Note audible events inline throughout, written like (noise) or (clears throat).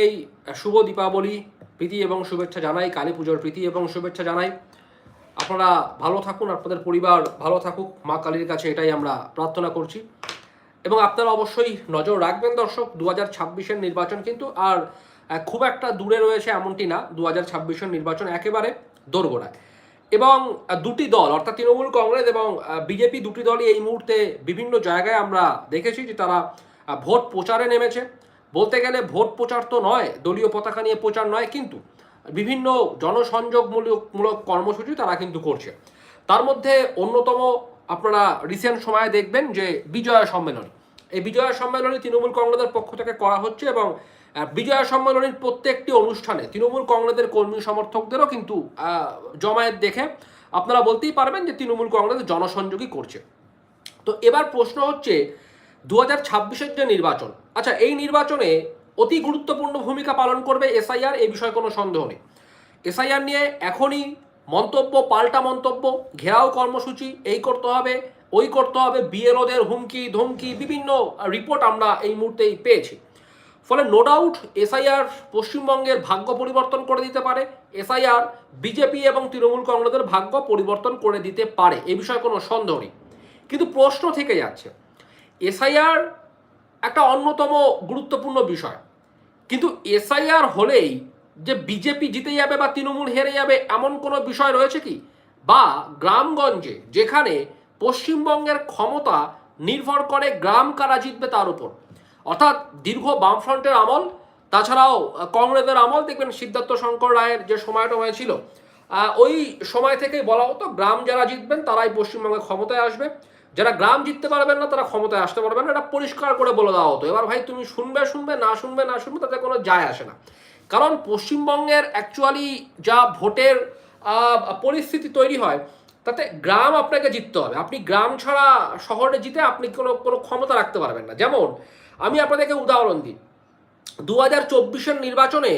এই শুভ দীপাবলি, প্রীতি এবং শুভেচ্ছা জানাই, কালী পুজোর প্রীতি এবং শুভেচ্ছা জানাই। আপনারা ভালো থাকুন, আপনাদের পরিবার ভালো থাকুক, মা কালীর কাছে এটাই আমরা প্রার্থনা করছি। এবং আপনারা অবশ্যই নজর রাখবেন দর্শক দু হাজার ছাব্বিশের নির্বাচন কিন্তু আর খুব একটা দূরে রয়েছে এমনটি না দু হাজার ছাব্বিশের নির্বাচন একেবারে দোরগোড়ায়। এবং দুটি দল, অর্থাৎ তৃণমূল কংগ্রেস এবং বিজেপি দুটি দলই এই মুহূর্তে বিভিন্ন জায়গায় আমরা দেখেছি যে তারা ভোট প্রচারে নেমেছে। বলতে গেলে ভোট প্রচার তো নয়, দলীয় পতাকা নিয়ে প্রচার নয়, কিন্তু বিভিন্ন জনসংযোগমূলক মূলক কর্মসূচি তারা কিন্তু করছে। তার মধ্যে অন্যতম আপনারা রিসেন্ট সময়ে দেখবেন যে বিজয়া সম্মেলন। এই বিজয়া সম্মেলনে তৃণমূল কংগ্রেসের পক্ষ থেকে করা হচ্ছে এবং বিজয়া সম্মেলনের প্রত্যেকটি অনুষ্ঠানে তৃণমূল কংগ্রেসের কর্মী সমর্থকদেরও কিন্তু জমায়েত দেখে আপনারা বলতেই পারবেন যে তৃণমূল কংগ্রেস জনসংযোগই করছে। তো এবার প্রশ্ন হচ্ছে দু হাজার ছাব্বিশের যে নির্বাচন আচ্ছা এই নির্বাচনে অতি গুরুত্বপূর্ণ ভূমিকা পালন করবে এসআইআর, এই বিষয়ে কোনো সন্দেহ নেই। এসআইআর নিয়ে এখনই মন্তব্য, পাল্টা মন্তব্য, ঘেরাও কর্মসূচি, এই করতে হবে, ওই করতে হবে, বিএলওদের হুমকি, ধমকি, বিভিন্ন রিপোর্ট আমরা এই মুহূর্তেই পেয়েছি। ফলে নো ডাউট এসআইআর পশ্চিমবঙ্গের ভাগ্য পরিবর্তন করে দিতে পারে, এসআইআর বিজেপি এবং তৃণমূল কংগ্রেসের ভাগ্য পরিবর্তন করে দিতে পারে, এ বিষয়ে কোনো সন্দেহ নেই। কিন্তু প্রশ্ন থেকে যাচ্ছে এসআইআর একটা অন্যতম গুরুত্বপূর্ণ বিষয়। কিন্তু এসআইআর হলেই যে বিজেপি জিতে যাবে বা তৃণমূল হেরে যাবে এমন কোনো বিষয় রয়েছে কি? বা গ্রামগঞ্জে, যেখানে পশ্চিমবঙ্গের ক্ষমতা নির্ভর করে গ্রাম কারা জিতবে তার উপর। অর্থাৎ দীর্ঘ বামফ্রন্টের আমল, তাছাড়াও কংগ্রেসের আমল, দেখবেন সিদ্ধার্থ শঙ্কর রায়ের যে সময়টা হয়েছিল ওই সময় থেকেই বলা হতো, গ্রাম যারা জিতবেন তারাই পশ্চিমবঙ্গে ক্ষমতায় আসবে। যারা গ্রাম জিততে পারবেন না, তারা ক্ষমতায় আসতে পারবেন না। এটা পরিষ্কার করে বলে দেওয়া হতো। এবার ভাই, তুমি শুনবে শুনবে, না শুনবে না শুনবে, তাতে কোনো যায় আসে না। কারণ পশ্চিমবঙ্গের অ্যাকচুয়ালি যা ভোটের পরিস্থিতি তৈরি হয়, তাতে গ্রাম আপনাকে জিততে হবে। আপনি গ্রাম ছাড়া শহরে জিতে আপনি কোনো কোনো ক্ষমতা রাখতে পারবেন না। যেমন, আমি আপনাদেরকে উদাহরণ দিই। দু হাজার চব্বিশের নির্বাচনে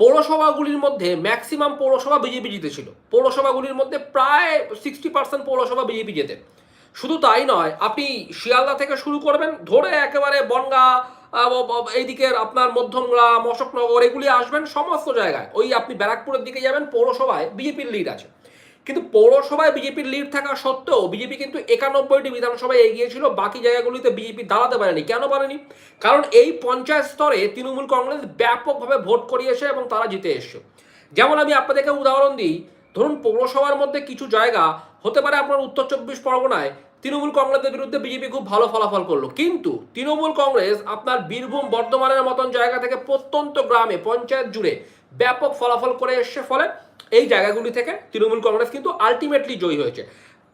পৌরসভাগুলির মধ্যে ম্যাক্সিমাম পৌরসভা বিজেপি জিতেছিল। পৌরসভাগুলির মধ্যে প্রায় সিক্সটি পার্সেন্ট পৌরসভা বিজেপি জেতে। শুধু তাই নয়, আপনি শিয়ালদা থেকে শুরু করবেন, ধরে একেবারে বনগা এইদিকের আপনার মধ্যমগ্রাম অশোকনগর, এগুলি আসবেন সমস্ত জায়গায়। ওই আপনি ব্যারাকপুরের দিকে যাবেন, পৌরসভায় বিজেপির লিড আছে। কিন্তু পৌরসভায় বিজেপির লিড থাকা সত্ত্বেও বিজেপি কিন্তু একানব্বইটি বিধানসভায় এগিয়েছিল বাকি জায়গাগুলিতে বিজেপি দাঁড়াতে পারেনি। কেন পারেনি? কারণ এই পঞ্চায়েত স্তরে তৃণমূল কংগ্রেস ব্যাপকভাবে ভোট করিয়েছে এবং তারা জিতে এসছে। যেমন আমি আপনাদেরকে উদাহরণ দিই, ধরুন পৌরসভার মধ্যে কিছু জায়গা, হতে পারে আপনার উত্তর চব্বিশ পরগনায় তৃণমূল কংগ্রেসের বিরুদ্ধে বিজেপি খুব ভালো ফলাফল করল। কিন্তু তৃণমূল কংগ্রেস আপনার বীরভূম, বর্ধমানের মতন জায়গা থেকে প্রত্যন্ত গ্রামে, পঞ্চায়েত জুড়ে ব্যাপক ফলাফল করে এসছে ফলে এই জায়গাগুলি থেকে তৃণমূল কংগ্রেস কিন্তু আলটিমেটলি জয়ী হয়েছে।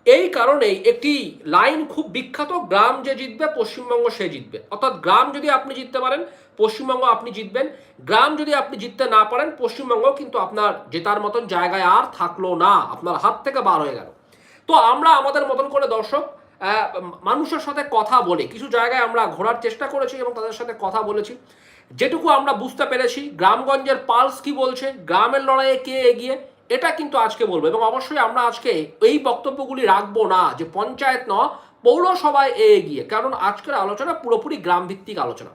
এই কারণেই একটি লাইন খুব বিখ্যাত, গ্রাম যে জিতবে, পশ্চিমবঙ্গ সে জিতবে। অর্থাৎ গ্রাম যদি আপনি জিততে পারেন, পশ্চিমবঙ্গ আপনি জিতবেন। গ্রাম যদি আপনি জিততে না পারেন পশ্চিমবঙ্গ কিন্তু আপনার জেতার মতন জায়গায় আর থাকল না। আপনার হাত থেকে বার হয়ে গেল। তো আমরা আমাদের মতন করে দর্শক মানুষের সাথে কথা বলে, কিছু জায়গায় আমরা ঘোরার চেষ্টা করেছি এবং তাদের সাথে কথা বলেছি। যেটুকু আমরা বুঝতে পেরেছি, গ্রামগঞ্জের পালস কি বলছে, গ্রামের লড়াইয়ে কে এগিয়ে, এটা কিন্তু আজকে বলব এবং অবশ্যই আমরা আজকে এই বক্তব্যগুলি রাখব না যে পঞ্চায়েত ন পৌরসভায় এগিয়ে, কারণ আজকের আলোচনা পুরোপুরি গ্রাম ভিত্তিক আলোচনা।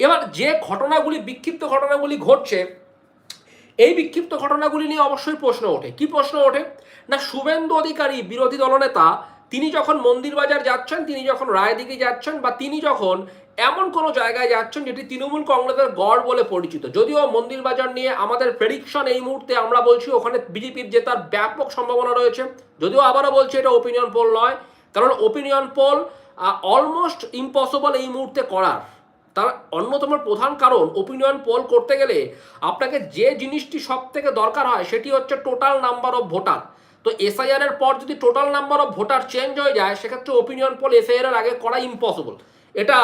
এবার যে ঘটনাগুলি, বিক্ষিপ্ত ঘটনাগুলি ঘটছে, এই বিক্ষিপ্ত ঘটনাগুলি নিয়ে অবশ্যই প্রশ্ন ওঠে। কি প্রশ্ন ওঠে? না, শুভেন্দু অধিকারী, বিরোধী দলনেতা তিনি যখন মন্দির বাজার যাচ্ছেন, তিনি যখন রায়দিঘি যাচ্ছেন বা তিনি যখন এমন কোনো জায়গায় যাচ্ছেন যেটি তৃণমূল কংগ্রেসের গড় বলে পরিচিত। যদিও মন্দির বাজার নিয়ে আমাদের প্রেডিকশন এই মুহূর্তে আমরা বলছি, ওখানে বিজেপির জেতার ব্যাপক সম্ভাবনা রয়েছে। যদিও আবারও বলছি, এটা ওপিনিয়ন পোল নয়, কারণ ওপিনিয়ন পোল অলমোস্ট ইম্পসিবল এই মুহূর্তে করার। তার অন্যতম প্রধান কারণ ওপিনিয়ন পোল করতে গেলে আপনাকে যে জিনিসটি সব থেকে দরকার হয়, সেটি হচ্ছে টোটাল নাম্বার অফ ভোটার তো এসআইআর এর পর যদি total number of voter change হয়ে যায়, সেক্ষেত্রে ওপিনিয়ন পোল এসআইআর এর আগে করা ইম্পসিবল এটা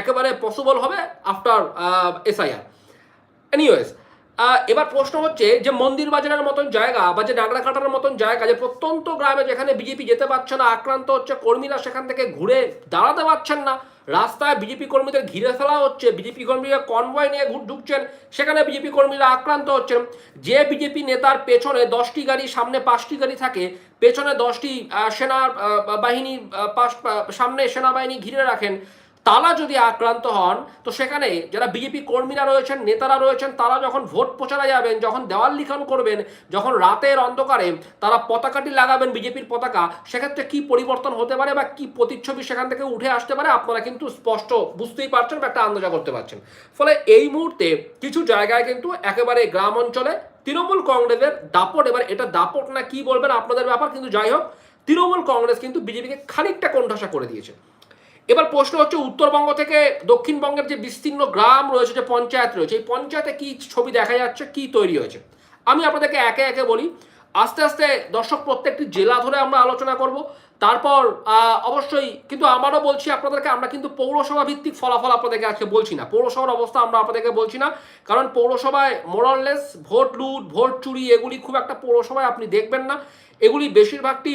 একেবারে পসিবল হবে আফটার এসআইআর এনিওয়েজ এবার প্রশ্ন হচ্ছে যে মন্দির বাজারের মতন জায়গা বা যে নাগরাকাটার মতন জায়গা, যে প্রত্যন্ত গ্রামে যেখানে বিজেপি যেতে পারছে না, আক্রান্ত হচ্ছে কর্মীরা সেখান থেকে ঘুরে দাঁড়াতে পারছেন না, রাস্তায় বিজেপি কর্মীদের ঘিরে ফেলা হচ্ছে বিজেপি কর্মীরা কনভয় নিয়ে ঘুর- ঢুকছেন, সেখানে বিজেপি কর্মীরা আক্রান্ত হচ্ছেন। যে বিজেপি নেতার পেছনে দশটি গাড়ি, সামনে পাঁচটি গাড়ি থাকে, পেছনে দশটি সেনা বাহিনী সামনে সেনাবাহিনী ঘিরে রাখেন। তারা যদি আক্রান্ত হন, তো সেখানে যারা বিজেপি কর্মীরা রয়েছেন, নেতারা রয়েছেন, তারা যখন ভোট প্রচারে যাবেন, যখন দেওয়াল লিখন করবেন, যখন রাতের অন্ধকারে তারা পতাকাটি লাগাবেন, বিজেপির পতাকা, সেক্ষেত্রে কি পরিবর্তন হতে পারে বা কি প্রতিচ্ছবি সেখান থেকে উঠে আসতে পারে, আপনারা কিন্তু স্পষ্ট বুঝতেই পারছেন বা একটা আন্দাজা করতে পারছেন। ফলে এই মুহূর্তে কিছু জায়গায় কিন্তু একেবারে গ্রাম অঞ্চলে তৃণমূল কংগ্রেসের দাপট, এবার এটা দাপট না কি বলবেন আপনাদের ব্যাপার, কিন্তু যাই হোক, তৃণমূল কংগ্রেস কিন্তু বিজেপিকে খানিকটা কোণঠাসা করে দিয়েছে। এবার প্রশ্ন হচ্ছে উত্তরবঙ্গ থেকে দক্ষিণবঙ্গের যে বিস্তীর্ণ গ্রাম রয়েছে, যে পঞ্চায়েত রয়েছে, এই পঞ্চায়েতে কি ছবি দেখা যাচ্ছে, কি তৈরি হয়েছে? আমি আপনাদেরকে একে একে বলি। আস্তে আস্তে দর্শক প্রত্যেকটি জেলা ধরে আমরা আলোচনা করব। তারপর অবশ্যই কিন্তু আমারও বলছি আপনাদেরকে, আমরা কিন্তু পৌরসভা ভিত্তিক ফলাফল আপনাদেরকে আজকে বলছি না। পৌরসভার অবস্থা আমরা আপনাদেরকে বলছি না। কারণ পৌরসভায় মোরাললেস, ভোট লুট, ভোট চুরি, এগুলি খুব একটা পৌরসভায় আপনি দেখবেন না। এগুলি বেশিরভাগটি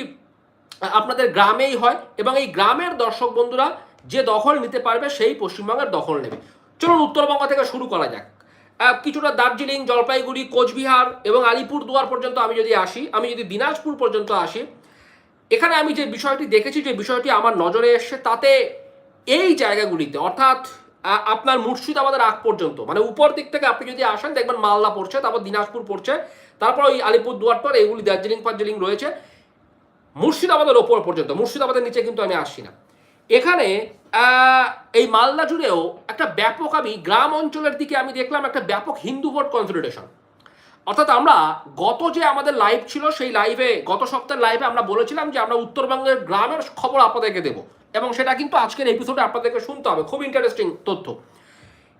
আপনাদের গ্রামেই হয় এবং এই গ্রামের দর্শক বন্ধুরা যে দখল নিতে পারবে সেই পশ্চিমবঙ্গের দখল নেবে। চলুন উত্তরবঙ্গ থেকে শুরু করা যাক। কিছুটা দার্জিলিং, জলপাইগুড়ি, কোচবিহার এবং আলিপুর দুয়ার পর্যন্ত আমি যদি আসি, আমি যদি দিনাজপুর পর্যন্ত আসি, এখানে আমি যে বিষয়টি দেখেছি, যে বিষয়টি আমার নজরে এসছে, তাতে এই জায়গাগুলিতে, অর্থাৎ আপনার মুর্শিদাবাদের আগ পর্যন্ত মানে উপর দিক থেকে আপনি যদি আসেন, দেখবেন মালদা পড়ছে, তারপর দিনাজপুর পড়ছে, তারপর ওই আলিপুর দুয়ার পর এগুলি দার্জিলিং, ফার্জিলিং রয়েছে। মুর্শিদাবাদের ওপর পর্যন্ত, মুর্শিদাবাদের নিচে কিন্তু আমি আসছি না। এখানে এই মালদা জুড়েও একটা ব্যাপক আমি গ্রাম অঞ্চলের দিকে আমি দেখলাম একটা ব্যাপক হিন্দু ভোট কনসলিডেশন অর্থাৎ আমরা গত যে আমাদের লাইভ ছিল, সেই লাইভে গত সপ্তাহের লাইভে আমরা বলেছিলাম যে আমরা উত্তরবঙ্গের গ্রামের খবর আপনাদেরকে দেবো। এবং সেটা কিন্তু আজকের এপিসোডে আপনাদেরকে শুনতে হবে। খুব ইন্টারেস্টিং তথ্য।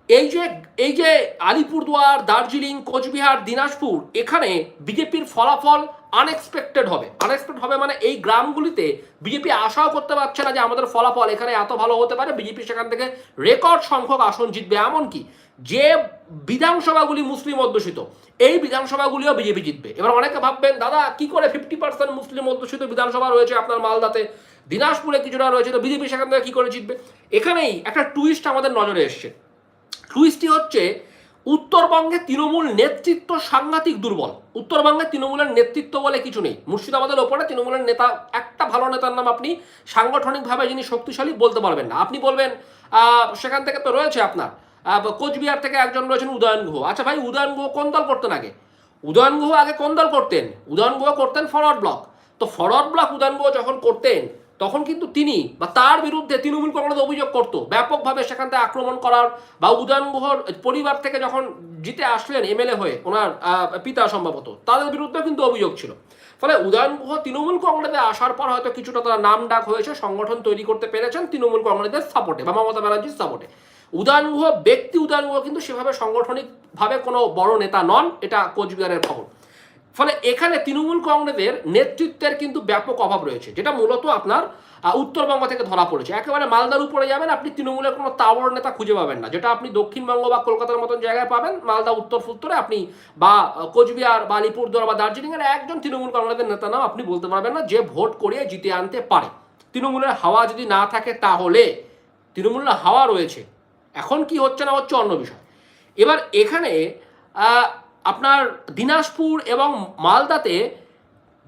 এই যে এই যে আলিপুরদুয়ার, দার্জিলিং, কোচবিহার, দিনাজপুর, এখানে বিজেপির ফলাফল আনএক্সপেক্টেড হবে। আনএক্সপেক্টেড হবে মানে এই গ্রামগুলিতে বিজেপি আশাও করতে পারছে না যে আমাদের ফলাফল এখানে এত ভালো হতে পারে। বিজেপি সেখান থেকে রেকর্ড সংখ্যক আসন জিতবে। এমনকি যে বিধানসভাগুলি মুসলিম অধ্যুষিত, এই বিধানসভাগুলিও বিজেপি জিতবে। এবার অনেকে ভাববেন, দাদা, কি করে ফিফটি পার্সেন্ট মুসলিম অধ্যুষিত বিধানসভা রয়েছে আপনার মালদাতে? দিনাজপুরে কিছুটা রয়েছে, তো বিজেপি সেখান থেকে কি করে জিতবে? এখানেই একটা টুইস্ট আমাদের নজরে এসছে। টুইস্টটি হচ্ছে উত্তরবঙ্গে তৃণমূল নেতৃত্ব সাংঘাতিক দুর্বল। উত্তরবঙ্গে তৃণমূলের নেতৃত্ব বলে কিছু নেই। মুর্শিদাবাদের ওপরে তৃণমূলের নেতা, একটা ভালো নেতার নাম আপনি সাংগঠনিকভাবে যিনি শক্তিশালী বলতে পারবেন না। আপনি বলবেন সেখান থেকে তো রয়েছে আপনার কোচবিহার থেকে একজন রয়েছেন উদয়ন গুহ। আচ্ছা ভাই, উদয়ন গুহ কোন দল করতেন আগে? উদয়ন গুহ আগে কোন দল করতেন? উদয়ন গুহ করতেন ফরওয়ার্ড ব্লক। তো ফরওয়ার্ড ব্লক উদয়ন গুহ যখন করতেন তখন কিন্তু তিনি বা তার বিরুদ্ধে তৃণমূল কংগ্রেস অভিযোগ করতো। ব্যাপকভাবে সেখান থেকে আক্রমণ করার বা উদয়ন গুহর পরিবার থেকে যখন জিতে আসলেন এমএলএ হয়ে, ওনার পিতা সম্ভবত, তাদের বিরুদ্ধেও কিন্তু অভিযোগ ছিল। ফলে উদয়ন গুহ তৃণমূল কংগ্রেসে আসার পর হয়তো কিছুটা তারা নাম ডাক হয়েছে, সংগঠন তৈরি করতে পেরেছেন তৃণমূল কংগ্রেসের সাপোর্টে বা মমতা ব্যানার্জির সাপোর্টে। উদয়ন গুহ ব্যক্তি উদয়ন গুহ কিন্তু সেভাবে সাংগঠনিকভাবে কোনো বড় নেতা নন, এটা কোচবিহারের খবর। ফলে এখানে তৃণমূল কংগ্রেসের নেতৃত্বের কিন্তু ব্যাপক অভাব রয়েছে, যেটা মূলত আপনার উত্তরবঙ্গ থেকে ধরা পড়েছে। একেবারে মালদার উপরে যাবেন, আপনি তৃণমূলের কোনো তাবড় নেতা খুঁজে পাবেন না, যেটা আপনি দক্ষিণবঙ্গ বা কলকাতার মতন জায়গায় পাবেন, মালদা, উত্তর ফুত্তরে আপনি বা কোচবিহার বা আলিপুরদুয়ার বা দার্জিলিংয়ের একজন তৃণমূল কংগ্রেসের নেতা নাম আপনি বলতে পারবেন না যে ভোট করিয়ে জিতে আনতে পারে। তৃণমূলের হাওয়া যদি না থাকে তাহলে তৃণমূলের হাওয়া রয়েছে। এখন কি হচ্ছে না হচ্ছে অন্য বিষয়। এবার এখানে আপনার দিনাজপুর এবং মালদাতে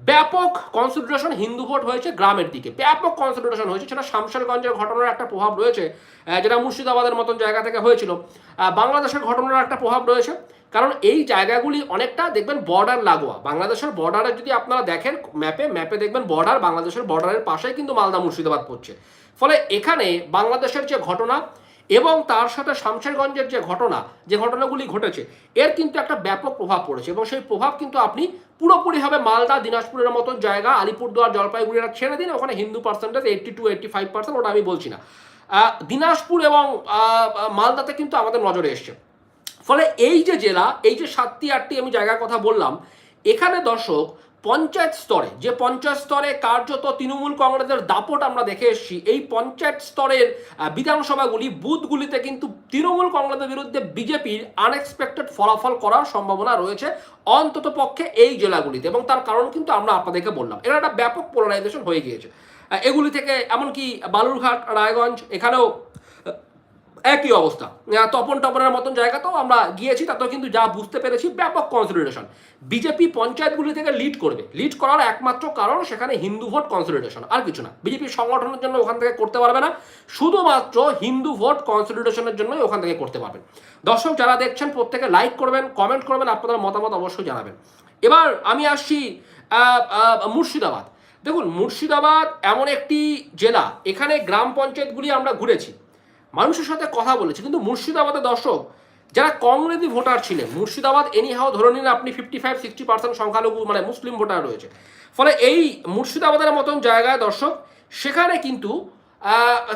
ব্যাপক কনসিডারেশন হিন্দু ভোট হয়েছে গ্রামের দিকে। ব্যাপক কনসিডারেশন হয়েছে। সেটা শামশেরগঞ্জের ঘটনার একটা প্রভাব রয়েছে যেটা মুর্শিদাবাদের মতন জায়গা থেকে হয়েছিল। বাংলাদেশের ঘটনার একটা প্রভাব রয়েছে। কারণ এই জায়গাগুলি অনেকটা দেখবেন বর্ডার লাগোয়া। বাংলাদেশের বর্ডারে যদি আপনারা দেখেন ম্যাপে ম্যাপে দেখবেন বর্ডার বাংলাদেশের বর্ডারের পাশেই কিন্তু মালদা মুর্শিদাবাদ পড়ছে। ফলে এখানে বাংলাদেশের যে ঘটনা এবং তার সাথে শামশেরগঞ্জের যে ঘটনা, যে ঘটনাগুলি ঘটেছে, এর কিন্তু একটা ব্যাপক প্রভাব পড়েছে এবং সেই প্রভাব কিন্তু আপনি পুরোপুরিভাবে মালদা, দিনাজপুরের মতন জায়গা, আলিপুরদুয়ার, জলপাইগুড়িরা ছেড়ে দিন, ওখানে Hindu percentage eighty two eighty five percent ওটা আমি বলছি না। দিনাজপুর এবং মালদাতে কিন্তু আমাদের নজরে এসছে। ফলে এই যে জেলা, এই যে সাতটি, আটটি আমি জায়গার কথা বললাম, এখানে দর্শক পঞ্চায়েত স্তরে, যে পঞ্চায়েত স্তরে কার্যত তৃণমূল কংগ্রেসের দাপট আমরা দেখে এসেছি, এই পঞ্চায়েত স্তরের বিধানসভাগুলি, বুথগুলিতে কিন্তু তৃণমূল কংগ্রেসের বিরুদ্ধে বিজেপির আনএক্সপেক্টেড ফলাফল করার সম্ভাবনা রয়েছে অন্তত পক্ষে এই জেলাগুলিতে এবং তার কারণ কিন্তু আমরা আপনাদেরকে বললাম। এর একটা ব্যাপক পোলারাইজেশন হয়ে গিয়েছে। এগুলি থেকে এমনকি বালুরঘাট, রায়গঞ্জ, এখানেও একই অবস্থা। তপন টপনের মতন জায়গাতেও আমরা গিয়েছি, তাতেও কিন্তু যা বুঝতে পেরেছি, ব্যাপক কনসলিডেশন বিজেপি পঞ্চায়েতগুলি থেকে লিড করবে। লিড করার একমাত্র কারণ সেখানে হিন্দু ভোট কনসলিডেশন আর কিছু না। বিজেপি সংগঠনের জন্য ওখান থেকে করতে পারবে না, শুধুমাত্র হিন্দু ভোট কনসলিডেশনের জন্যই ওখান থেকে করতে পারবেন দর্শক যারা দেখছেন, প্রত্যেকে লাইক করবেন কমেন্ট করবেন, আপনাদের মতামত অবশ্যই জানাবেন। এবার আমি আসছি মুর্শিদাবাদ। দেখুন, মুর্শিদাবাদ এমন একটি জেলা, এখানে গ্রাম পঞ্চায়েতগুলি আমরা ঘুরেছি। মানুষের সাথে কথা বলেছে, কিন্তু মুর্শিদাবাদের দর্শক, যারা কংগ্রেসি ভোটার ছিলেন, মুর্শিদাবাদ এনিহাও ধরে নিন আপনি ফিফটি ফাইভ সিক্সটি পার্সেন্ট সংখ্যালঘু মানে মুসলিম ভোটার রয়েছে। ফলে এই মুর্শিদাবাদের মতন জায়গায় দর্শক, সেখানে কিন্তু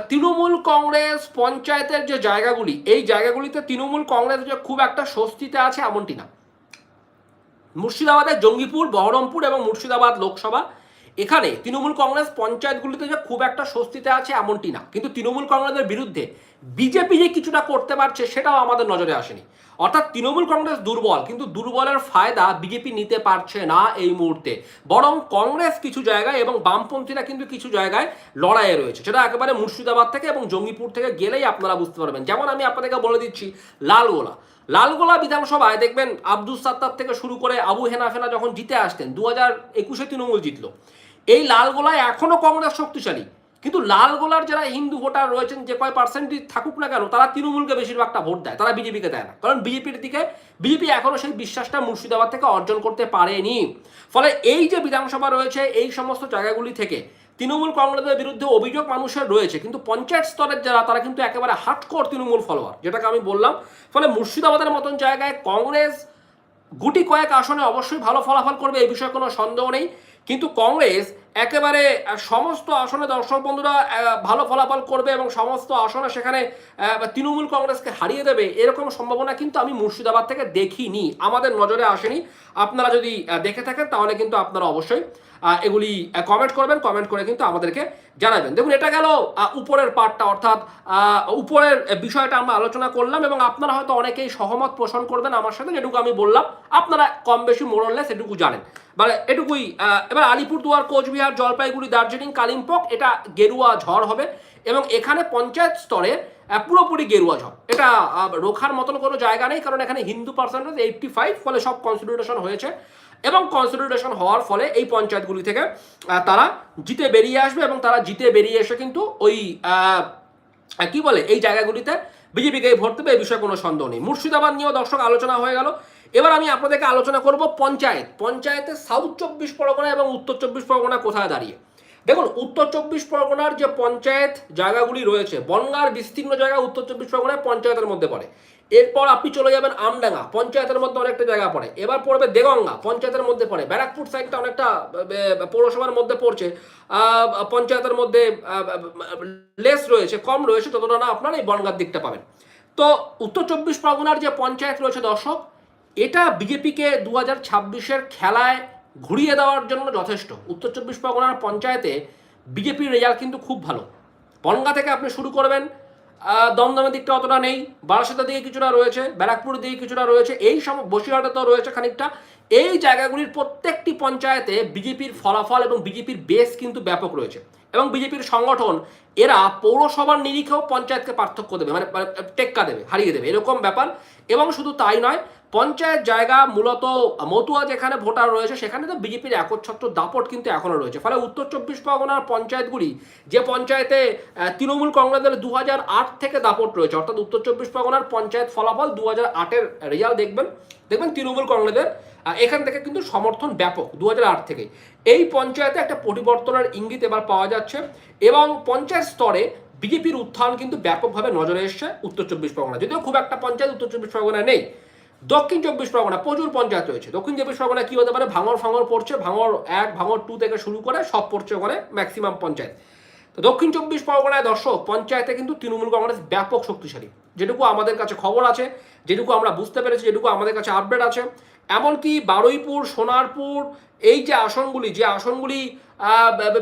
তৃণমূল কংগ্রেস পঞ্চায়েতের যে জায়গাগুলি, এই জায়গাগুলিতে তৃণমূল কংগ্রেস যে খুব একটা স্বস্তিতে আছে এমনটি না। মুর্শিদাবাদের জঙ্গিপুর, বহরমপুর এবং মুর্শিদাবাদ লোকসভা এখানে তৃণমূল কংগ্রেস পঞ্চায়েতগুলিতে যে খুব একটা স্বস্তিতে আছে এমনটি না। কিন্তু তৃণমূল কংগ্রেসের বিরুদ্ধে বিজেপি যে কিছুটা করতে পারছে সেটাও আমাদের নজরে আসেনি। অর্থাৎ তৃণমূল কংগ্রেস দুর্বল, কিন্তু দুর্বলের ফায়দা বিজেপি নিতে পারছে না এই মুহূর্তে। বরং কংগ্রেস কিছু জায়গায় এবং বামপন্থীরা কিন্তু কিছু জায়গায় লড়াইয়ে রয়েছে। সেটা একেবারে মুর্শিদাবাদ থেকে এবং জঙ্গিপুর থেকে গেলেই আপনারা বুঝতে পারবেন। যেমন আমি আপনাদেরকে বলে দিচ্ছি, লালগোলা। লালগোলা বিধানসভায় দেখবেন আব্দুল সাত্তার থেকে শুরু করে আবু হেনা ফেনা যখন জিতে আসতেন দু হাজার একুশে তৃণমূল জিতলো। এই লালগোলায় এখনও কংগ্রেস শক্তিশালী। কিন্তু লালগোলার যারা হিন্দু ভোটার রয়েছেন, যে কয় পার্সেন্টই থাকুক না কেন, তারা তৃণমূলকে বেশিরভাগটা ভোট দেয়, তারা বিজেপিকে দেয় না। কারণ বিজেপির দিকে, বিজেপি এখনও সেই বিশ্বাসটা মুর্শিদাবাদ থেকে অর্জন করতে পারেনি। ফলে এই যে বিধানসভা রয়েছে, এই সমস্ত জায়গাগুলি থেকে তৃণমূল কংগ্রেসের বিরুদ্ধে অভিযোগ মানুষের রয়েছে, কিন্তু পঞ্চায়েত স্তরের যারা, তারা কিন্তু একেবারে হার্ডকোর তৃণমূল ফলোয়ার যেটাকে আমি বললাম। ফলে মুর্শিদাবাদের মতন জায়গায় কংগ্রেস গুটি কয়েক আসনে অবশ্যই ভালো ফলাফল করবে, এই বিষয়ে কোনো সন্দেহ নেই। কিন্তু কংগ্রেস একেবারে সমস্ত আসনে দর্শক বন্ধুরা ভালো ফলাফল করবে এবং সমস্ত আসনে সেখানে তৃণমূল কংগ্রেসকে হারিয়ে দেবে এরকম সম্ভাবনা কিন্তু আমি মুর্শিদাবাদ থেকে দেখিনি। আমাদের নজরে আসেনি। আপনারা যদি দেখে থাকেন তাহলে কিন্তু আপনারা অবশ্যই এগুলি কমেন্ট করবেন কমেন্ট করে কিন্তু আমাদেরকে জানাবেন। দেখুন, এটা গেল উপরের পার্টটা অর্থাৎ উপরের বিষয়টা আমরা আলোচনা করলাম এবং আপনারা হয়তো অনেকেই সহমত পোষণ করবেন আমার সাথে, যেটুকু আমি বললাম। আপনারা কম বেশি মোড়লে সেটুকু জানেন। মানে এটুকুই এবার আলিপুরদুয়ার, কোচবিহার, জলপাইগুড়ি, দার্জিলিং, কালিম্পং, এটা গেরুয়া ঝড় হবে এবং এখানে পঞ্চায়েত স্তরে পুরোপুরি গেরুয়া ঝড়। এটা রোখার মতন কোনো জায়গা নেই, কারণ এখানে হিন্দু পার্সেন্টেজ এইটটি ফাইভ ফলে সব কনসিডারেশন হয়েছে। এবং কনসিডারেশন হওয়ার ফলে এই পঞ্চায়েতগুলি থেকে তারা জিতে বেরিয়ে আসবে এবং তারা জিতে বেরিয়ে এসে কিন্তু ওই কি বলে, এই জায়গাগুলিতে বিজেপিকে ভোট দেবে এই বিষয়ে কোনো সন্দেহ নেই। মুর্শিদাবাদ নিয়েও দর্শক আলোচনা হয়ে গেল। এবার আমি আপনাদেরকে আলোচনা করব পঞ্চায়েত। পঞ্চায়েতে সাউথ চব্বিশ পরগনা এবং উত্তর চব্বিশ পরগনা কোথায় দাঁড়িয়ে? দেখুন, উত্তর চব্বিশ পরগনার যে পঞ্চায়েত জায়গাগুলি রয়েছে বনগার বিস্তীর্ণ জায়গা উত্তর চব্বিশ পরগনায় পঞ্চায়েতের মধ্যে পড়ে। এরপর আপনি চলে যাবেন আমডাঙ্গা, পঞ্চায়েতের মধ্যে অনেকটা জায়গা পড়ে। এবার পড়বে দেগঙ্গা, পঞ্চায়েতের মধ্যে পড়ে। ব্যারাকপুর সাইডটা অনেকটা পৌরসভার মধ্যে পড়ছে। পঞ্চায়েতের মধ্যে লেস রয়েছে, কম রয়েছে, ততটা না আপনার এই বনগার দিকটা পাবেন। তো উত্তর চব্বিশ পরগনার যে পঞ্চায়েত রয়েছে দর্শক, এটা বিজেপিকে দু হাজার ছাব্বিশের খেলায় ঘুরিয়ে দেওয়ার জন্য যথেষ্ট। উত্তর চব্বিশ পরগনার পঞ্চায়েতে বিজেপির রেজাল্ট কিন্তু খুব ভালো। বনগা থেকে আপনি শুরু করবেন দমদমের দিকটা অতটা নেই, বারাসাতের দিকে কিছুটা রয়েছে, ব্যারাকপুরের দিকে কিছুটা রয়েছে, এই সম বসিরহাটে তো রয়েছে খানিকটা। এই জায়গাগুলির প্রত্যেকটি পঞ্চায়েতে বিজেপির ফলাফল এবং বিজেপির বেস কিন্তু ব্যাপক রয়েছে। এবং বিজেপির সংগঠন, এরা পৌরসভার নিরিখেও পঞ্চায়েতকে পার্থক্য দেবে মানে মানে টেক্কা দেবে, হারিয়ে দেবে, এরকম ব্যাপার। এবং শুধু তাই নয় পঞ্চায়েত জায়গা মূলত মতুয়া যেখানে ভোটার রয়েছে, সেখানে তো বিজেপির একচ্ছত্র দাপট কিন্তু এখনও রয়েছে। ফলে উত্তর চব্বিশ পরগনার পঞ্চায়েতগুলি, যে পঞ্চায়েতে তৃণমূল কংগ্রেসের দু হাজার আট থেকে দাপট রয়েছে, অর্থাৎ উত্তর চব্বিশ পরগনার পঞ্চায়েত ফলাফল দু হাজার আটের রেজাল্ট দেখবেন। দেখবেন তৃণমূল কংগ্রেসের এখান থেকে কিন্তু সমর্থন ব্যাপক দু হাজার আট থেকে। এই পঞ্চায়েতে একটা পরিবর্তনের ইঙ্গিত এবার পাওয়া যাচ্ছে এবং পঞ্চায়েত স্তরে বিজেপির উত্থান কিন্তু ব্যাপকভাবে নজরে এসছে উত্তর চব্বিশ পরগনা যদিও খুব একটা পঞ্চায়েত উত্তর চব্বিশ পরগনায় নেই দক্ষিণ চব্বিশ পরগনা, প্রচুর পঞ্চায়েত রয়েছে। দক্ষিণ চব্বিশ পরগনা কি হতে পারে? ভাঙর ফাঙর পড়ছে ভাঙর এক ভাঙর টু থেকে শুরু করে সব পড়ছে ওখানে ম্যাক্সিমাম পঞ্চায়েত। তো দক্ষিণ চব্বিশ পরগনায় দর্শক, পঞ্চায়েতে কিন্তু তৃণমূল কংগ্রেস ব্যাপক শক্তিশালী। যেটুকু আমাদের কাছে খবর আছে, যেটুকু আমরা বুঝতে পেরেছি, যেটুকু আমাদের কাছে আপডেট আছে, এমনকি বারুইপুর, সোনারপুর, এই যে আসনগুলি যে আসনগুলি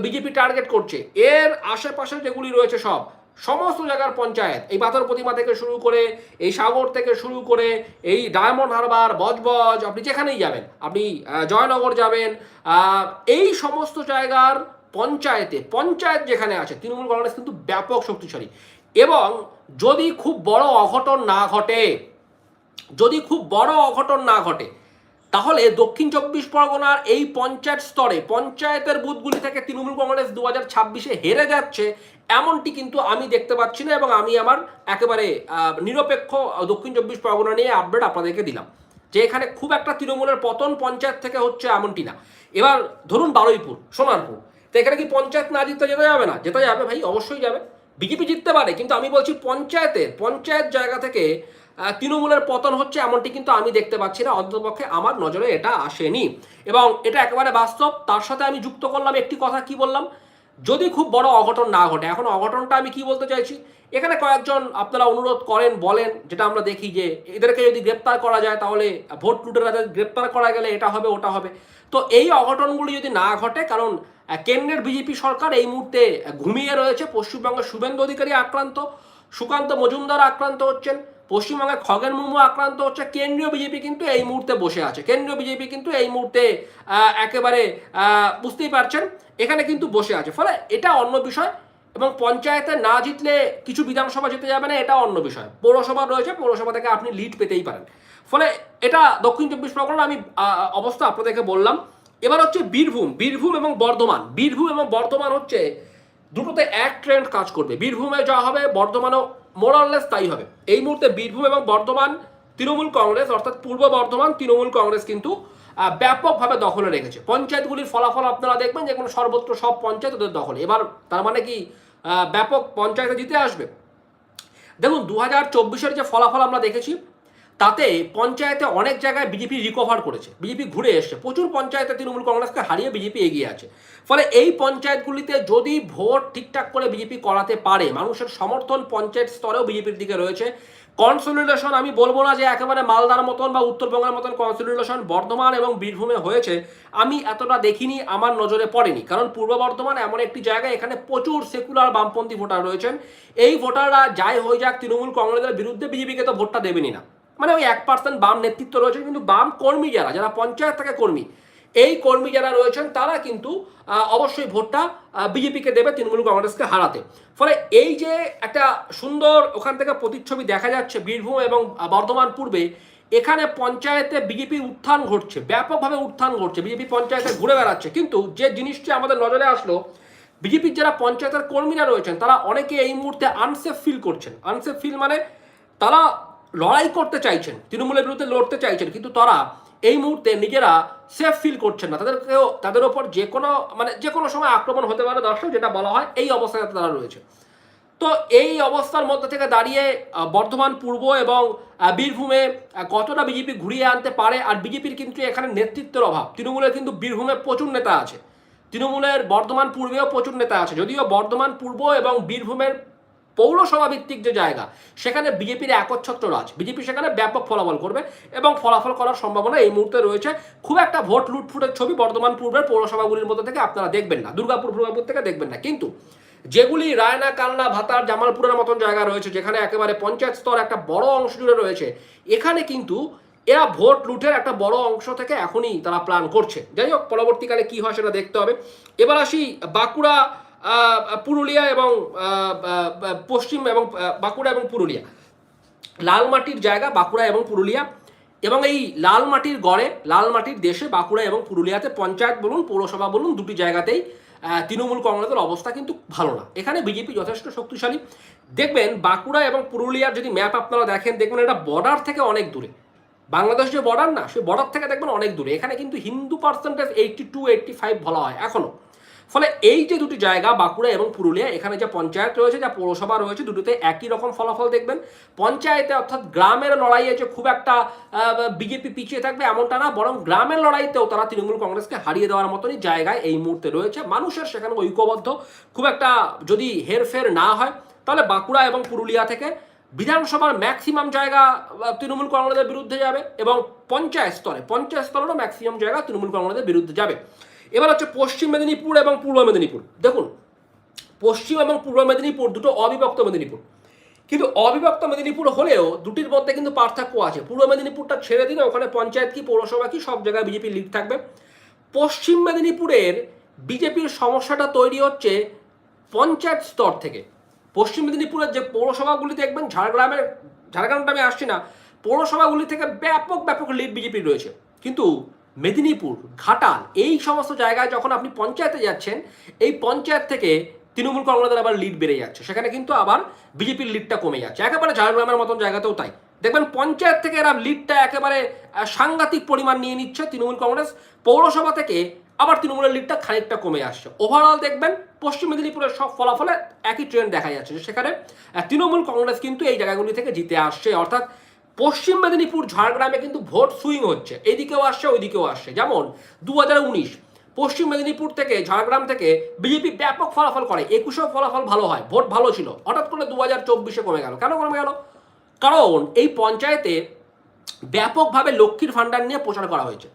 বিজেপি টার্গেট করছে, এর আশেপাশে যেগুলি রয়েছে সব সমস্ত জায়গার পঞ্চায়েত, এই পাথর প্রতিমা থেকে শুরু করে, এই সাগর থেকে শুরু করে, এই ডায়মন্ড হারবার, বজবজ, আপনি যেখানেই যাবেন, আপনি জয়নগর যাবেন এই সমস্ত জায়গার পঞ্চায়েতে, পঞ্চায়েত যেখানে আছে, তৃণমূল কংগ্রেস কিন্তু ব্যাপক শক্তিশালী। এবং যদি খুব বড় অঘটন না ঘটে, যদি খুব বড় অঘটন না ঘটে তাহলে দক্ষিণ চব্বিশ পরগনার এই পঞ্চায়েত স্তরে, পঞ্চায়েতের বুথগুলি থেকে তৃণমূল কংগ্রেস দু হাজার ছাব্বিশে হেরে যাচ্ছে, এমনটি কিন্তু আমি দেখতে পাচ্ছি না এবং আমি আমার একেবারে নিরপেক্ষ দক্ষিণ চব্বিশ পরগনা নিয়ে আপডেট আপনাদেরকে দিলাম যে এখানে খুব একটা তৃণমূলের পতন পঞ্চায়েত থেকে হচ্ছে এমনটি না। এবার ধরুন বারুইপুর, সোনারপুর, তো এখানে কি পঞ্চায়েত না জিততে যেতে যাবে না? যেতে যাবে ভাই, অবশ্যই যাবে। বিজেপি জিততে পারে, কিন্তু আমি বলছি পঞ্চায়েতের, পঞ্চায়েত জায়গা থেকে তৃণমূলের পতন হচ্ছে এমনটি কিন্তু আমি দেখতে পাচ্ছি না। অন্ততপক্ষে আমার নজরে এটা আসেনি। এবং এটা একেবারে বাস্তব। তার সাথে আমি যুক্ত করলাম। একটি কথা কি বললাম? যদি খুব বড় অঘটন না ঘটে, এখন অঘটনটা আমি কি বলতে চাইছি? এখানে কয়েকজন আপনারা অনুরোধ করেন, বলেন, যেটা আমরা দেখি যে এদেরকে যদি গ্রেপ্তার করা যায়, তাহলে ভোট লুটেরাদের গ্রেপ্তার করা গেলে এটা হবে, ওটা হবে। তো এই অঘটনগুলি যদি না ঘটে, কারণ কেন্দ্রের বিজেপি সরকার এই মুহূর্তে ঘুমিয়ে রয়েছে। পশ্চিমবঙ্গের শুভেন্দু অধিকারী আক্রান্ত, সুকান্ত মজুমদার আক্রান্ত হচ্ছেন। পশ্চিমবঙ্গে খগেন মুর্মু আক্রান্ত হচ্ছে। কেন্দ্রীয় বিজেপি কিন্তু এই মুহূর্তে বসে আছে। কেন্দ্রীয় বিজেপি কিন্তু এই মুহূর্তে একেবারে বুঝতেই পারছেন, এখানে কিন্তু বসে আছে। ফলে এটা অন্য বিষয় এবং পঞ্চায়েতে না জিতলে কিছু বিধানসভা জিতে যাবে না, এটা অন্য বিষয়। পৌরসভা রয়েছে, পৌরসভা থেকে আপনি লিড পেতেই পারেন। ফলে এটা দক্ষিণ চব্বিশ পরগনা আমি অবস্থা আপনাদেরকে বললাম। এবার হচ্ছে বীরভূম বীরভূম এবং বর্ধমান। বীরভূম এবং বর্ধমান হচ্ছে দুটোতে এক ট্রেন্ড কাজ করবে। বীরভূমে যা হবে, বর্ধমানও মোরাললেস তাই হবে। এই মুহূর্তে বীরভূম এবং বর্ধমান তৃণমূল কংগ্রেস, অর্থাৎ পূর্ব বর্ধমান তৃণমূল কংগ্রেস কিন্তু ব্যাপকভাবে দখলে রেখেছে। পঞ্চায়েতগুলির ফলাফল আপনারা দেখবেন যেগুলো সর্বত্র সব পঞ্চায়েত ওদের দখলে। এবার তার মানে কি ব্যাপক পঞ্চায়েতে জিতে আসবে। দেখুন দু হাজার চব্বিশের যে ফলাফল আমরা দেখেছি তাতে পঞ্চায়েতে অনেক জায়গায় বিজেপি রিকভার করেছে বিজেপি ঘুরে এসছে, প্রচুর পঞ্চায়েতে তৃণমূল কংগ্রেসকে হারিয়ে বিজেপি এগিয়ে আছে। ফলে এই পঞ্চায়েতগুলিতে যদি ভোট ঠিকঠাক করে বিজেপি করাতে পারে, মানুষের সমর্থন পঞ্চায়েত স্তরেও বিজেপির দিকে রয়েছে। কনসলিডেশন আমি বলব না যে একেবারে মালদার মতন বা উত্তরবঙ্গের মতন কনসলিডেশন বর্ধমান এবং বীরভূমে হয়েছে, আমি এতটা দেখিনি, আমার নজরে পড়েনি। কারণ পূর্ব বর্ধমান এমন একটি জায়গা এখানে প্রচুর সেকুলার বামপন্থী ভোটার রয়েছেন। এই ভোটাররা যাই হয়ে যাক, তৃণমূল কংগ্রেসের বিরুদ্ধে বিজেপিকে তো ভোটটা দেবেনই না। মানে ওই এক পার্সেন্ট বাম নেতৃত্ব রয়েছে, কিন্তু বাম কর্মী যারা যারা পঞ্চায়েত থেকে কর্মী, এই কর্মী যারা রয়েছেন, তারা কিন্তু অবশ্যই ভোটটা বিজেপিকে দেবে, তৃণমূল কংগ্রেসকে হারাতে। ফলে এই যে একটা সুন্দর ওখান থেকে প্রতিচ্ছবি দেখা যাচ্ছে, বীরভূম এবং বর্ধমান পূর্বে, এখানে পঞ্চায়েতে বিজেপির উত্থান ঘটছে, ব্যাপকভাবে উত্থান ঘটছে, বিজেপি পঞ্চায়েতে ঘুরে বেড়াচ্ছে। কিন্তু যে জিনিসটি আমাদের নজরে আসলো, বিজেপির যারা পঞ্চায়েতের কর্মীরা রয়েছেন, তারা অনেকে এই মুহূর্তে আনসেফ ফিল করছেন। আনসেফ ফিল মানে তারা লড়াই করতে চাইছেন, তৃণমূলের বিরুদ্ধে লড়তে চাইছেন, কিন্তু তারা এই মুহূর্তে নিজেরা সেফ ফিল করছেন না। তাদেরকেও, তাদের ওপর যে কোনো মানে যে কোনো সময় আক্রমণ হতে পারে দর্শক, যেটা বলা হয়, এই অবস্থায় তারা রয়েছে। তো এই অবস্থার মধ্যে থেকে দাঁড়িয়ে বর্ধমান পূর্ব এবং বীরভূমে কতটা বিজেপি ঘুরিয়ে আনতে পারে, আর বিজেপির কিন্তু এখানে নেতৃত্বের অভাব। তৃণমূলের কিন্তু বীরভূমে প্রচুর নেতা আছে। তৃণমূলের বর্ধমান পূর্বেও প্রচুর নেতা আছে। যদিও বর্ধমান পূর্ব এবং বীরভূমের পৌরসভা ভিত্তিক যে জায়গা, সেখানে বিজেপির একচ্ছত্র রাজ। বিজেপি সেখানে ব্যাপক ফলাফল করবে এবং ফলাফল করার সম্ভাবনা এই মুহূর্তে রয়েছে। খুব একটা ভোট লুটফুটের ছবি বর্ধমান পূর্বের পৌরসভাগুলির মধ্যে থেকে আপনারা দেখবেন না, দুর্গাপুর দুর্গাপুর থেকে দেখবেন না। কিন্তু যেগুলি রায়না, কালনা, ভাতার, জামালপুরের মতন জায়গা রয়েছে, যেখানে একেবারে পঞ্চায়েত স্তর একটা বড় অংশ জুড়ে রয়েছে, এখানে কিন্তু এরা ভোট লুটের একটা বড় অংশ থেকে এখনই তারা প্ল্যান করছে। যাই হোক, পরবর্তীকালে কি হয় সেটা দেখতে হবে। এবার আসি বাঁকুড়া পুরুলিয়া এবং পশ্চিম এবং বাঁকুড়া এবং পুরুলিয়া। লাল মাটির জায়গা বাঁকুড়া এবং পুরুলিয়া এবং এই লাল মাটির গড়ে, লাল মাটির দেশে বাঁকুড়া এবং পুরুলিয়াতে পঞ্চায়েত বলুন, পৌরসভা বলুন, দুটি জায়গাতেই তৃণমূল কংগ্রেসের অবস্থা কিন্তু ভালো না। এখানে বিজেপি যথেষ্ট শক্তিশালী। দেখবেন বাঁকুড়া এবং পুরুলিয়ার যদি ম্যাপ আপনারা দেখেন, দেখবেন এটা বর্ডার থেকে অনেক দূরে। বাংলাদেশ যে বর্ডার না সেই বর্ডার থেকে দেখবেন অনেক দূরে। এখানে কিন্তু Hindu percentage eighty two eighty five বলা হয় এখনও ফলে এই যে দুটি জায়গা, বাঁকুড়া এবং পুরুলিয়া, এখানে যে পঞ্চায়েত রয়েছে, যা পৌরসভা রয়েছে, দুটোতে একই রকম ফলাফল দেখবেন। পঞ্চায়েতে অর্থাৎ গ্রামের লড়াইয়ে যে খুব একটা বিজেপি পিছিয়ে থাকবে এমনটা না, বরং গ্রামের লড়াইতেও তারা তৃণমূল কংগ্রেসকে হারিয়ে দেওয়ার মতনই জায়গায় এই মুহূর্তে রয়েছে। মানুষের সেখানে ঐক্যবদ্ধ, খুব একটা যদি হেরফের না হয়, তাহলে বাঁকুড়া এবং পুরুলিয়া থেকে বিধানসভার ম্যাক্সিমাম জায়গা তৃণমূল কংগ্রেসের বিরুদ্ধে যাবে এবং পঞ্চায়েত স্তরে, পঞ্চায়েত স্তরেরও ম্যাক্সিমাম জায়গা তৃণমূল কংগ্রেসের বিরুদ্ধে যাবে। এবার হচ্ছে পশ্চিম মেদিনীপুর এবং পূর্ব মেদিনীপুর। দেখুন, পশ্চিম এবং পূর্ব মেদিনীপুর দুটো অবিভক্ত মেদিনীপুর। কিন্তু অবিভক্ত মেদিনীপুর হলেও দুটির মধ্যে কিন্তু পার্থক্য আছে। পূর্ব মেদিনীপুরটা ছেড়ে দিলে ওখানে পঞ্চায়েত কি, পৌরসভা কি, সব জায়গায় বিজেপি লিড থাকবে। পশ্চিম মেদিনীপুরের বিজেপির সমস্যাটা তৈরি হচ্ছে পঞ্চায়েত স্তর থেকে। পশ্চিম মেদিনীপুরের যে পৌরসভাগুলি দেখবেন, ঝাড়গ্রামের, ঝাড়গ্রামটা আমি আসছি না, পৌরসভাগুলি থেকে ব্যাপক ব্যাপক লিড বিজেপির রয়েছে। কিন্তু মেদিনীপুর, ঘাটাল, এই সমস্ত জায়গায় যখন আপনি পঞ্চায়েতে যাচ্ছেন, এই পঞ্চায়েত থেকে তৃণমূল কংগ্রেসের আবার লিড বেড়ে যাচ্ছে। সেখানে কিন্তু আবার বিজেপির লিডটা কমে যাচ্ছে। একেবারে ঝাড়গ্রামের মতন জায়গাতেও তাই। দেখবেন পঞ্চায়েত থেকে এরা লিডটা একেবারে সাংঘাতিক পরিমাণ নিয়ে নিচ্ছে তৃণমূল কংগ্রেস। পৌরসভা থেকে আবার তৃণমূলের লিডটা খানিকটা কমে আসছে। ওভারঅল দেখবেন পশ্চিম মেদিনীপুরের সব ফলাফলে একই ট্রেন্ড দেখা যাচ্ছে সেখানে তৃণমূল কংগ্রেস কিন্তু এই জায়গাগুলি থেকে জিতে আসছে। অর্থাৎ পশ্চিম মেদিনীপুর, ঝাড়গ্রামে কিন্তু ভোট সুইং হচ্ছে। এদিকেও আসছে, ওইদিকেও আসছে। যেমন দু হাজার উনিশ, পশ্চিম মেদিনীপুর থেকে, ঝাড়গ্রাম থেকে বিজেপি ব্যাপক ফলাফল করে। একুশেও ফলাফল ভালো হয়, ভোট ভালো ছিল। হঠাৎ করে দু হাজার চব্বিশে কমে গেল। কেন কমে গেল? কারণ এই পঞ্চায়েতে ব্যাপকভাবে লক্ষ্মীর ভাণ্ডার নিয়ে প্রচার করা হয়েছে।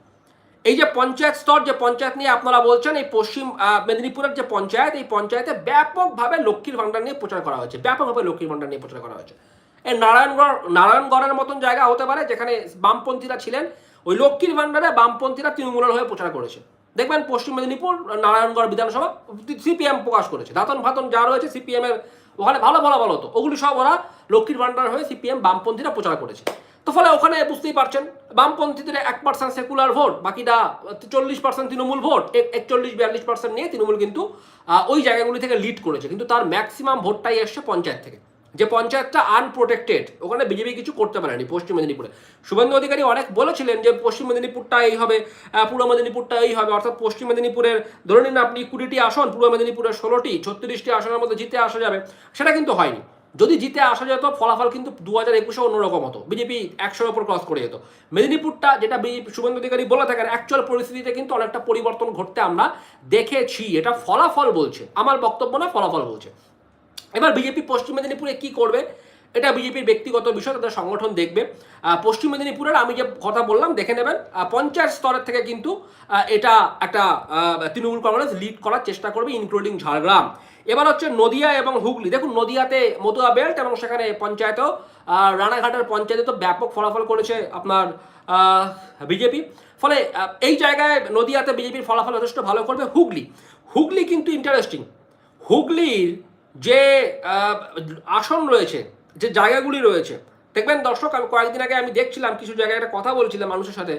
এই যে পঞ্চায়েত স্তর, যে পঞ্চায়েত নিয়ে আপনারা বলছেন, এই পশ্চিম মেদিনীপুরের যে পঞ্চায়েত, এই পঞ্চায়েতে ব্যাপকভাবে লক্ষ্মীর ভাণ্ডার নিয়ে প্রচার করা হয়েছে। ব্যাপকভাবে লক্ষ্মীর ভাণ্ডার নিয়ে প্রচার করা হয়েছে। নারায়ণগড়, নারায়ণগড়ের মতন জায়গা হতে পারে যেখানে বামপন্থীরা ছিলেন। ওই লক্ষ্মীর ভাণ্ডারে বামপন্থীরা তৃণমূলের হয়ে প্রচার করেছে। দেখবেন পশ্চিম মেদিনীপুর, নারায়ণগড় বিধানসভা সিপিএম প্রকাশ করেছে। দাতন ফাতন যা রয়েছে সিপিএম এর ওখানে ভালো ফলাফল হতো। ওগুলি সব ওরা লক্ষ্মীর ভাণ্ডার হয়ে সিপিএম বামপন্থীরা প্রচার করেছে। তো ফলে ওখানে বুঝতেই পারছেন, বামপন্থীদের এক পার্সেন্ট সেকুলার ভোট বাকিটা চল্লিশ পার্সেন্ট তৃণমূল ভোট একচল্লিশ, বিয়াল্লিশ পার্সেন্ট নিয়ে তৃণমূল কিন্তু ওই জায়গাগুলি থেকে লিড করেছে। কিন্তু তার ম্যাক্সিমাম ভোটটাই এসছে পঞ্চায়েত থেকে। যে পঞ্চায়েতটা আনপ্রোটেক্টেড ওখানে বিজেপি কিছু করতে পারেনি পশ্চিম মেদিনীপুরে। শুভেন্দু অধিকারী অনেক বলেছিলেন যে পশ্চিম মেদিনীপুরটা এই হবে পূর্ব মেদিনীপুরটা এই হবে, অর্থাৎ পশ্চিম মেদিনীপুরের, ধরে নিন আপনি কুড়িটি আসন, পূর্ব মেদিনীপুরের ষোলোটি, ছত্রিশটি আসনের মধ্যে জিতে আসা যাবে, সেটা কিন্তু হয়নি। যদি জিতে আসা যেত, ফলাফল কিন্তু দু হাজার একুশে অন্যরকম হতো। বিজেপি একশোর ওপর ক্রস করে যেত। মেদিনীপুরটা যেটা বিজেপি শুভেন্দু অধিকারী বলে থাকেন অ্যাকচুয়াল পরিস্থিতিতে কিন্তু অনেকটা পরিবর্তন ঘটতে আমরা দেখেছি। এটা ফলাফল বলছে। আমার বক্তব্য না, ফলাফল বলছে। এবার বিজেপি পশ্চিম মেদিনীপুরে কি করবে? এটা বিজেপির ব্যক্তিগত বিষয়, তাদের সংগঠন দেখবে। পশ্চিম মেদিনীপুরের আমি যে কথা বললাম, দেখে নেবেন পঞ্চায়েত স্তরের থেকে কিন্তু এটা একটা তৃণমূল কংগ্রেস লিড করার চেষ্টা করবে ইনক্লুডিং ঝাড়গ্রাম। এবার হচ্ছে নদিয়া এবং হুগলি। দেখুন, নদিয়াতে মতুয়া বেল্ট এবং সেখানে পঞ্চায়েতও রানাঘাটের পঞ্চায়েতে তো ব্যাপক ফলাফল করেছে আপনার বিজেপি ফলে এই জায়গায় নদিয়াতে বিজেপির ফলাফল যথেষ্ট ভালো করবে হুগলি। হুগলি কিন্তু ইন্টারেস্টিং হুগলির যে আসন রয়েছে, যে জায়গাগুলি রয়েছে। দেখবেন দর্শক, আমি কয়েকদিন আগে আমি দেখছিলাম, কিছু জায়গায় একটা কথা বলছিলাম মানুষের সাথে।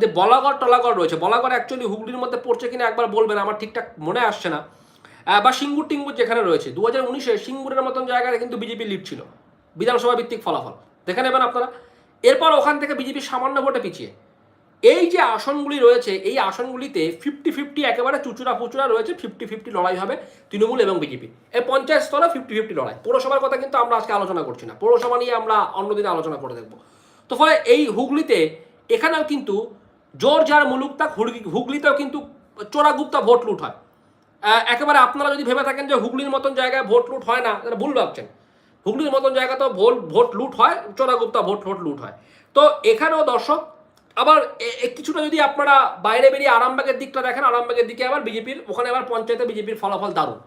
যে বলাগড়, টলাগড় রয়েছে। বলাগড় অ্যাকচুয়ালি হুগলির মধ্যে পড়ছে কিনা একবার বলবেন, আমার ঠিকঠাক মনে আসছে না। বা সিঙ্গুর টিঙ্গুর যেখানে রয়েছে দু হাজার উনিশে সিঙ্গুরের মতন জায়গায় কিন্তু বিজেপি লিড ছিল, বিধানসভা ভিত্তিক ফলাফল। দেখে নেবেন আপনারা। এরপর ওখান থেকে বিজেপি সামান্য ভোটে পিছিয়ে। এই যে আসনগুলি রয়েছে, এই আসনগুলিতে ফিফটি ফিফটি একেবারে চুচুরা ফুচুরা রয়েছে ফিফটি ফিফটি লড়াই হবে তৃণমূল এবং বিজেপি। এই পঞ্চায়েত স্তরে ফিফটি ফিফটি লড়াই। পৌরসভার কথা কিন্তু আমরা আজকে আলোচনা করছি না। পৌরসভা নিয়ে আমরা অন্যদিন আলোচনা করে দেখব। তো ফলে এই হুগলিতে এখানেও কিন্তু জোর যার মুলুক তাক, হুগলি হুগলিতেও কিন্তু চোরাগুপ্তা ভোট লুট হয়। একেবারে আপনারা যদি ভেবে থাকেন যে হুগলির মতন জায়গায় ভোট লুট হয় না, তাহলে ভুল ভাবছেন। হুগলির মতন জায়গাতেও ভোট ভোট লুট হয়, চোরাগুপ্তা ভোট ভোট লুট হয়। তো এখানেও দর্শক আবার কিছুটা যদি আপনারা বাইরে বেরিয়ে আরামবাগের দিকটা দেখেন, আরামবাগের দিকে আবার বিজেপির, ওখানে আবার পঞ্চায়েতে বিজেপির ফলাফল দারুণ।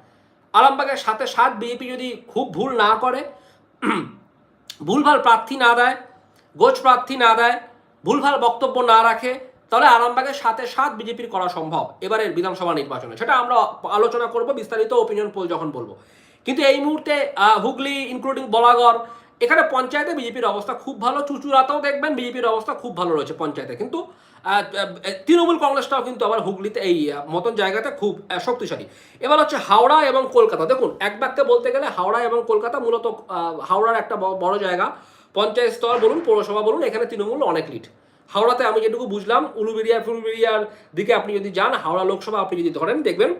আরামবাগের সাথে সাথ বিজেপি যদি খুব ভুল না করে, (clears throat) ভুলভাল প্রার্থী না দেয়, গোছ প্রার্থী না দেয়, ভুলভাল বক্তব্য না রাখে, তাহলে আরামবাগের সাথে সাথ বিজেপির করা সম্ভব এবারের বিধানসভা নির্বাচনে। সেটা আমরা আলোচনা করব, বিস্তারিত ওপিনিয়ন পোল যখন বলব। কিন্তু এই মুহূর্তে হুগলি ইনক্লুডিং বলাগড় এখানে পঞ্চায়েতে বিজেপির অবস্থা খুব ভালো চুচুরাতেও দেখবেন বিজেপির অবস্থা খুব ভালো রয়েছে পঞ্চায়েতে। কিন্তু তৃণমূল কংগ্রেসটাও কিন্তু আবার হুগলিতে এই মতন জায়গাতে খুব শক্তিশালী। এবার হচ্ছে হাওড়া এবং কলকাতা। দেখুন, এক বাক্যে বলতে গেলে হাওড়া এবং কলকাতা মূলত হাওড়ার একটা বড় জায়গা। পঞ্চায়েত স্তর বলুন, পৌরসভা বলুন, এখানে তৃণমূল অনেক লিড হাওড়াতে আমি যেটুকু বুঝলাম উলুবেরিয়া ফুলবেরিয়ার দিকে আপনি যদি যান, হাওড়া লোকসভা আপনি যদি ধরেন, দেখবেন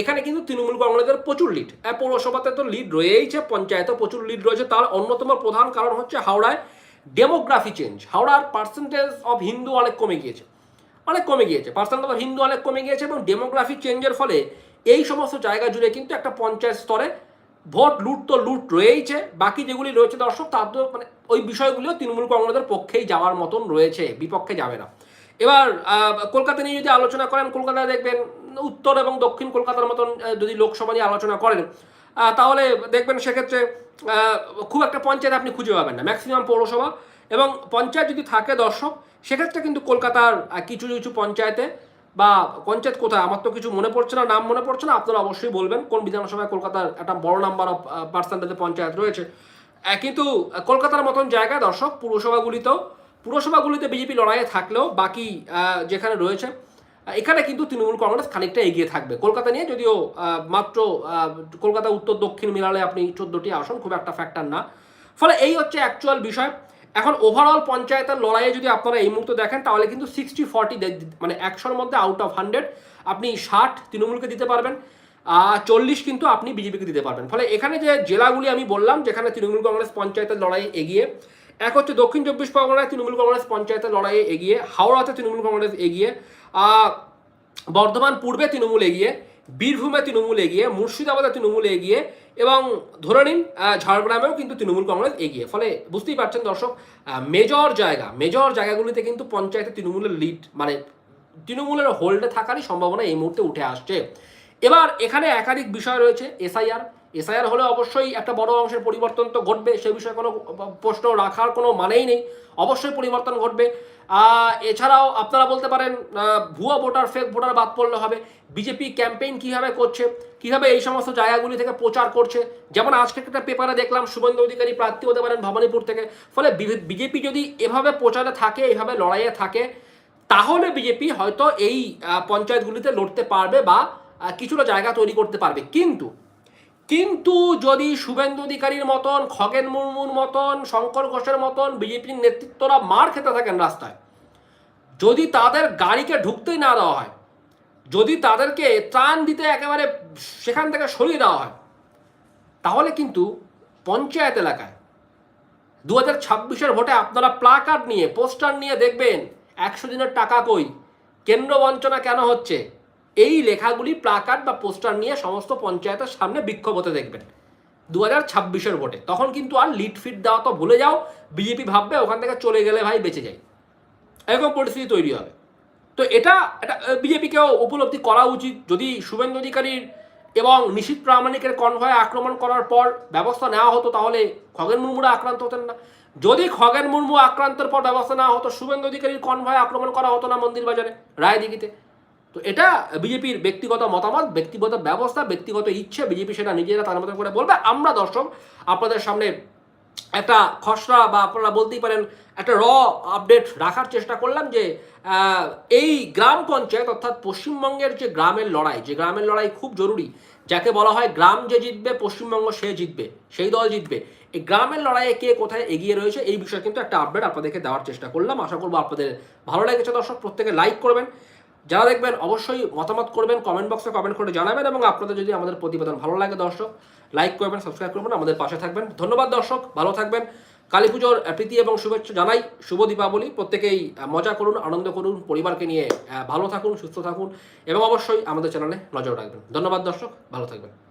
এখানে কিন্তু তৃণমূল কংগ্রেসের প্রচুর লিড পৌরসভাতে তো লিড রয়েইছে, পঞ্চায়েতে প্রচুর লিড রয়েছে, তার অন্যতম প্রধান কারণ হচ্ছে হাওড়ায় ডেমোগ্রাফি চেঞ্জ হাওড়ার পার্সেন্টেজ অফ হিন্দু অনেক কমে গিয়েছে। অনেক কমে গিয়েছে। পার্সেন্টেজ অফ হিন্দু অনেক কমে গিয়েছে এবং ডেমোগ্রাফি চেঞ্জের ফলে এই সমস্ত জায়গা জুড়ে কিন্তু একটা পঞ্চায়েত স্তরে ভোট, লুট তো লুট রয়েইছে। বাকি যেগুলি রয়েছে দর্শক তার তো মানে ওই বিষয়গুলিও তৃণমূল কংগ্রেসের পক্ষেই যাওয়ার মতন রয়েছে, বিপক্ষে যাবে না। এবার কলকাতা নিয়ে যদি আলোচনা করেন, কলকাতায় দেখবেন উত্তর এবং দক্ষিণ কলকাতার মতন যদি লোকসভা নিয়ে আলোচনা করেন তাহলে দেখবেন সেক্ষেত্রে খুব একটা পঞ্চায়েত আপনি খুঁজে পাবেন না, ম্যাক্সিমাম পৌরসভা। এবং পঞ্চায়েত যদি থাকে দর্শক, সেক্ষেত্রে কিন্তু কলকাতার কিছু কিছু পঞ্চায়েতে বা পঞ্চায়েত কোথায়? আমার তো কিছু মনে পড়ছে না, নাম মনে পড়ছে না, আপনারা অবশ্যই বলবেন কোন বিধানসভায় কলকাতার একটা বড় নাম্বার অফ পার্সেন্টেজে পঞ্চায়েত রয়েছে। কিন্তু কলকাতার মতন জায়গায় দর্শক, পুরসভাগুলিতেও, পুরসভাগুলিতে বিজেপি লড়াইয়ে থাকলেও বাকি যেখানে রয়েছে এখানে কিন্তু তৃণমূল কংগ্রেস খানিকটা এগিয়ে থাকবে। কলকাতা নিয়ে যদিও মাত্র কলকাতা উত্তর দক্ষিণ মিলালে আপনি চোদ্দোটি আসন, খুব একটা ফ্যাক্টর না। ফলে এই হচ্ছে অ্যাকচুয়াল বিষয়। এখন ওভারঅল পঞ্চায়েতের লড়াইয়ে যদি আপনারা এই মুহূর্তে দেখেন, তাহলে কিন্তু সিক্সটি ফর্টি মানে একশোর মধ্যে আউট অফ হান্ড্রেড আপনি ষাট তৃণমূলকে দিতে পারবেন চল্লিশ কিন্তু আপনি বিজেপিকে দিতে পারবেন। ফলে এখানে যে জেলাগুলি আমি বললাম, যেখানে তৃণমূল কংগ্রেস পঞ্চায়েতের লড়াইয়ে এগিয়ে, এক হচ্ছে দক্ষিণ চব্বিশ পরগনায় তৃণমূল কংগ্রেস পঞ্চায়েতের লড়াইয়ে এগিয়ে, হাওড়াতে তৃণমূল কংগ্রেস এগিয়ে বর্ধমান পূর্বে তৃণমূল এগিয়ে, বীরভূমে তৃণমূল এগিয়ে, মুর্শিদাবাদে তৃণমূল এগিয়ে এবং ধরে নিন ঝাড়গ্রামেও কিন্তু তৃণমূল কংগ্রেস এগিয়ে। ফলে বুঝতেই পারছেন দর্শক মেজর জায়গা মেজর জায়গাগুলিতে কিন্তু পঞ্চায়েতে তৃণমূলের লিড মানে তৃণমূলের হোল্ডে থাকারই সম্ভাবনা এই মুহূর্তে উঠে আসছে। এবার এখানে একাধিক বিষয় রয়েছে এসআইআর এসআইআর হলে অবশ্যই একটা বড় অংশের পরিবর্তন তো ঘটবে, সে বিষয়ে কোনো প্রশ্ন রাখার কোনো মানেই নেই। অবশ্যই পরিবর্তন ঘটবে। এছাড়াও আপনারা বলতে পারেন ভুয়া ভোটার ফেক ভোটার বাদ পড়লে হবে। বিজেপি ক্যাম্পেইন কীভাবে করছে, কীভাবে এই সমস্ত জায়গাগুলি থেকে প্রচার করছে, যেমন আজকে একটা পেপারে দেখলাম, শুভেন্দু অধিকারী প্রার্থী হতে পারেন ভবানীপুর থেকে। ফলে বিজেপি যদি এভাবে প্রচারে থাকে, এভাবে লড়াইয়ে থাকে, তাহলে বিজেপি হয়তো এই পঞ্চায়েতগুলিতে লড়তে পারবে বা কিছুটা জায়গা তৈরি করতে পারবে। কিন্তু কিন্তু যদি শুভেন্দু অধিকারীর মতন, খগেন মুর্মুর মতন, শঙ্কর ঘোষের মতন বিজেপির নেতৃত্বরা মার খেতে থাকেন রাস্তায়, যদি তাদের গাড়িকে ঢুকতেই না দেওয়া হয়, যদি তাদেরকে ত্রাণ দিতে একেবারে সেখান থেকে সরিয়ে দেওয়া হয়, তাহলে কিন্তু পঞ্চায়েত এলাকায় দু হাজার ছাব্বিশের ভোটে আপনারা প্লাকার্ড নিয়ে, পোস্টার নিয়ে দেখবেন, একশো দিনের টাকা কই, কেন্দ্র বঞ্চনা কেন হচ্ছে? এই লেখাগুলি প্লাকার্ড বা পোস্টার নিয়ে সমস্ত পঞ্চায়েতের সামনে বিক্ষোভ হতে দেখবেন। দু হাজার ছাব্বিশের ভোটে। তখন কিন্তু আর লিড ফিট দেওয়া তো ভুলে যাও, বিজেপি ভাববে ওখান থেকে চলে গেলে ভাই বেঁচে যাই এরকম পরিস্থিতি তৈরি হবে। তো এটা এটা বিজেপিকেও উপলব্ধি করা উচিত। যদি শুভেন্দু অধিকারীর এবং নিশীত প্রামাণিকের কনভয়ে আক্রমণ করার পর ব্যবস্থা নেওয়া হতো, তাহলে খগেন মুর্মুরা আক্রান্ত হতেন না। যদি খগেন মুর্মু আক্রান্তের পর ব্যবস্থা নেওয়া হতো, শুভেন্দু অধিকারীর কনভয়ে আক্রমণ করা হতো না মন্দির বাজারে, রায়দিঘিতে। তো এটা বিজেপির ব্যক্তিগত মতামত, ব্যক্তিগত ব্যবস্থা, ব্যক্তিগত ইচ্ছে, বিজেপি সেটা নিজেরা তার মতো করে বলবে। আমরা দর্শক, আপনাদের সামনে একটা খসড়া বা আপনারা বলতেই পারেন একটা র আপডেট রাখার চেষ্টা করলাম যে এই গ্রাম পঞ্চায়েত অর্থাৎ পশ্চিমবঙ্গের যে গ্রামের লড়াই, যে গ্রামের লড়াই খুব জরুরি, যাকে বলা হয় গ্রাম যে জিতবে, পশ্চিমবঙ্গ সে জিতবে, সেই দল জিতবে। এই গ্রামের লড়াইয়ে কে কোথায় এগিয়ে রয়েছে, এই বিষয়ে কিন্তু একটা আপডেট আপনাদেরকে দেওয়ার চেষ্টা করলাম। আশা করব আপনাদের ভালো লেগেছে দর্শক, প্রত্যেকে লাইক করবেন। যারা দেখবেন, অবশ্যই মতামত করবেন কমেন্ট বক্সে কমেন্ট করে জানাবেন এবং আপনাদের যদি আমাদের প্রতিবেদন ভালো লাগে দর্শক লাইক করবেন সাবস্ক্রাইব করবেন, আমাদের পাশে থাকবেন। ধন্যবাদ দর্শক, ভালো থাকবেন। কালী পুজোর প্রীতি এবং শুভেচ্ছা জানাই। শুভ দীপাবলি। প্রত্যেকেই মজা করুন, আনন্দ করুন, পরিবারকে নিয়ে ভালো থাকুন, সুস্থ থাকুন এবং অবশ্যই আমাদের চ্যানেলে নজর রাখবেন। ধন্যবাদ দর্শক, ভালো থাকবেন।